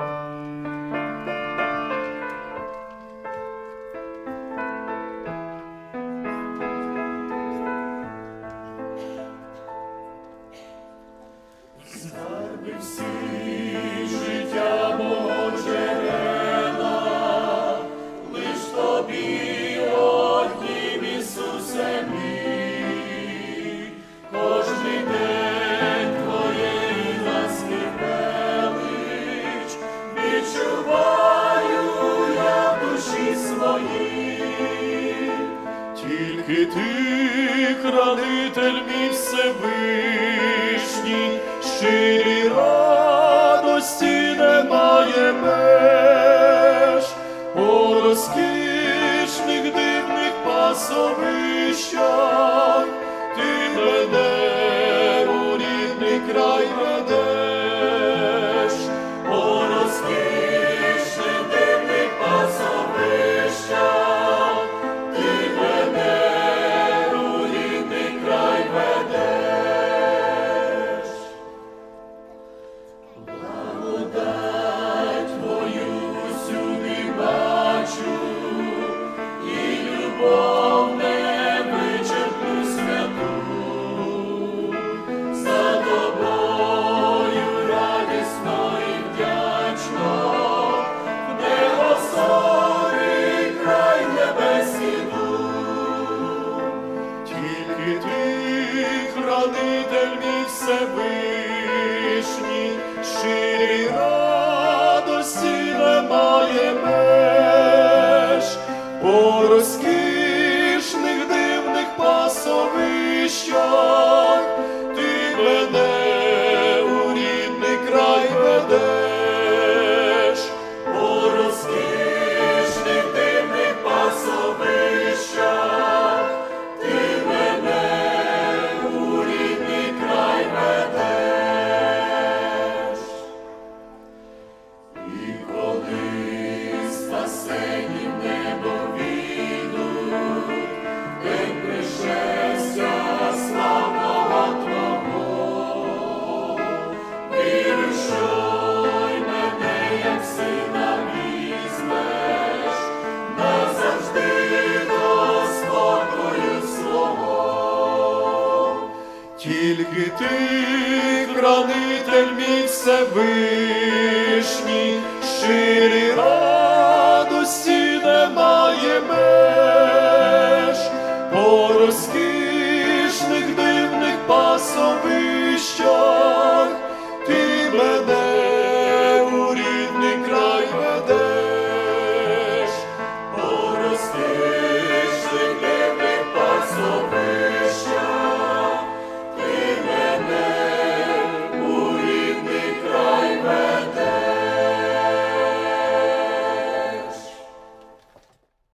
Música ти, хранитель мій Всевишній, щирі радості немає меж, О розкішних дивних пасовищах, ти мене у рідний край. Хранитель мій Всевишній, щирій радості немає меж, по розкішних дивних пасовищах. тільки ти, хранитель мій Всевишній, щирий.